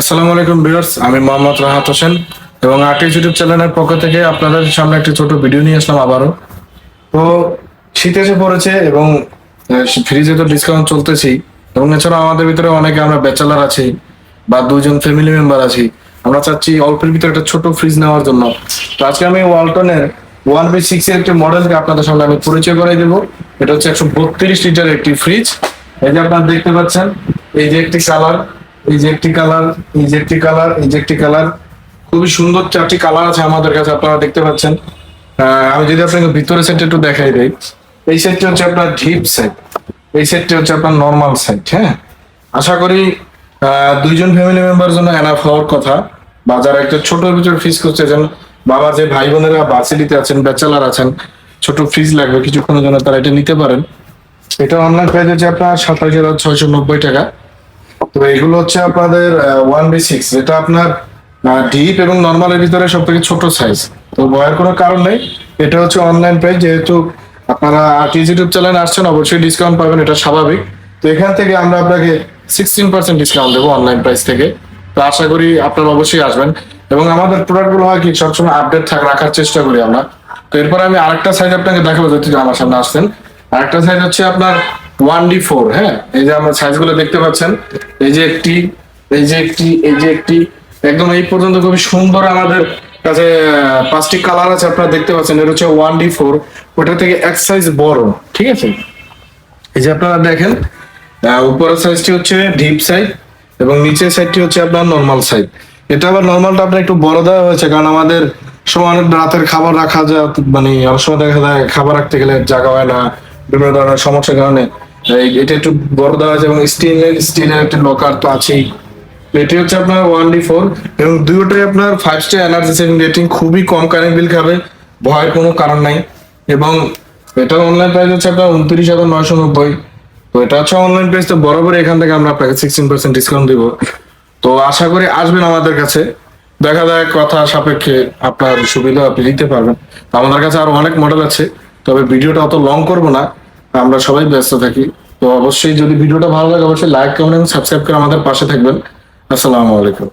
আসসালামু আলাইকুম ভিউয়ার্স, আমি মোহাম্মদ রাহাত হোসেন এবং আর্টিস ইউটিউব চ্যানেলের পক্ষ থেকে আপনাদের সামনে একটি ছোট ভিডিও নিয়ে আসলাম আবারও। তো শীত এসে পড়েছে এবং ফ্রিজে তো ডিসকাউন্ট চলতেছেই এবং এছাড়াও আমাদের ভিতরে অনেকে আমরা ব্যাচেলার আছি বা দুজন ফ্যামিলি মেম্বার আছি। আমরা চাচ্ছি অল্পের ভিতরে একটা ছোট ফ্রিজ নেওয়ার জন্য। তো আজকে আমি ওয়ালটনের ওয়ান বি সিক্স এর একটি মডেলকে আপনাদের সামনে আমি পরিচয় করে দেবো। এটা হচ্ছে একশো বত্রিশ লিটার একটি ফ্রিজ এই যে আপনারা দেখতে পাচ্ছেন, এই যে একটি কালার এই যে একটি কালার এই যে একটি কালার এই যে একটি কালার খুবই সুন্দর চারটি কালার আছে আমাদের কাছে, আপনারা দেখতে পাচ্ছেন। আমি যদি আপনাকে ভিতরে সেট একটু দেখাই দেই। এই সেটটি হচ্ছে আপনার ডিপ সেট এই সেটটি হচ্ছে আপনার নর্মাল সেট হ্যাঁ? আশা করি দুইজন ফ্যামিলি মেম্বার জন্য এনাফ হওয়ার কথা। বা যারা একটা ছোট ভিতরে ফ্রিজ করতেছেন বাবা যে ভাই বোনেরা ভার্সিটিতে আছেন ব্যাচেলার আছেন, ছোট ফ্রিজ লাগবে, কিছুক্ষণের জন্য তারা এটা নিতে পারেন। এটা অনলাইন প্রাইস হচ্ছে আপনার সাতাশ হাজার ছয়শো নব্বই টাকা। তো এগুলো হচ্ছে আপনাদের ওয়ান বি সিক্স যেটা আপনার ডিপ এবং নর্মালের ভিতরে সব থেকে ছোট সাইজ তো ভয়ের কোনো কারণ নেই। এটা হচ্ছে অনলাইন প্রাইস যেহেতু আপনারা আর্টিস ইউটিউব চ্যানেলে আসছেন, অবশ্যই ডিসকাউন্ট পাবেন, এটা স্বাভাবিক। তো এখান থেকে আমরা আপনাকে সিক্সটিন পার্সেন্ট ডিসকাউন্ট দেবো অনলাইন প্রাইস থেকে। তো আশা করি আপনারা অবশ্যই আসবেন। এবং আমাদের প্রোডাক্টগুলো হয় কি, সবসময় আপডেট থাক, রাখার চেষ্টা করি আমরা। তো এরপর আমি আরেকটা সাইজ আপনাকে দেখাবো যদি আমার সামনে আসছেন। আরেকটা সাইজ হচ্ছে আপনার ওয়ান ডি ফোর হ্যাঁ? এই যে আমরা সাইজগুলো দেখতে পাচ্ছেন, এই যে একটি, এই যে একটি, এই যে একটি, একদম এই পর্যন্ত খুবই সুন্দর আমাদের কাছে পাঁচটি কালার আছে আপনারা দেখতে পাচ্ছেন, এটা হচ্ছে ওয়ান ডি ফোর, ওটা থেকে এক সাইজ বড়, ঠিক আছে? এই যে আপনারা দেখেন উপরের সাইজটি হচ্ছে ডিপ সাইজ এবং নিচের সাইডটি হচ্ছে আপনার নর্মাল সাইজ এটা আবার নর্মালটা আপনার একটু বড় দেওয়া হয়েছে, কারণ আমাদের সময় অনেক রাতের খাবার রাখা যায় মানে অনেক সময় দেখা যায়, খাবার রাখতে গেলে জায়গা হয় না, বিভিন্ন ধরনের সমস্যার কারণে। এটা একটু বড় দেওয়া আছে এবং স্টিলের স্টিলের একটা লকার তো আছেই। এটি হচ্ছে আপনার ওয়ান ডি ফোর এবং দুটোই আপনার five star energy saving rating খুবই কম কারেন্ট বিল খাবে, ভয়ের কোনো কারণ নাই। এবং এটা অনলাইন প্রাইস হচ্ছে আপনার উনত্রিশ হাজার নয়শো নব্বই। তো এটা হচ্ছে অনলাইন প্রাইস তো বরাবর এখান থেকে আমরা আপনাকে সিক্সটিন পার্সেন্ট ডিসকাউন্ট দিব। তো আশা করি আসবেন আমাদের কাছে। দেখা যায় কথা সাপেক্ষে আপনার সুবিধা আপনি নিতে পারবেন। আমাদের কাছে আরও অনেক মডেল আছে, তবে ভিডিওটা অত লং করব না। আমরা সবাই ব্যস্ত থাকি। তো অবশ্যই যদি ভিডিওটা ভালো লাগে, অবশ্যই লাইক কমেন্ট এবং সাবস্ক্রাইব করে আমাদের পাশে থাকবেন। আসসালামু আলাইকুম।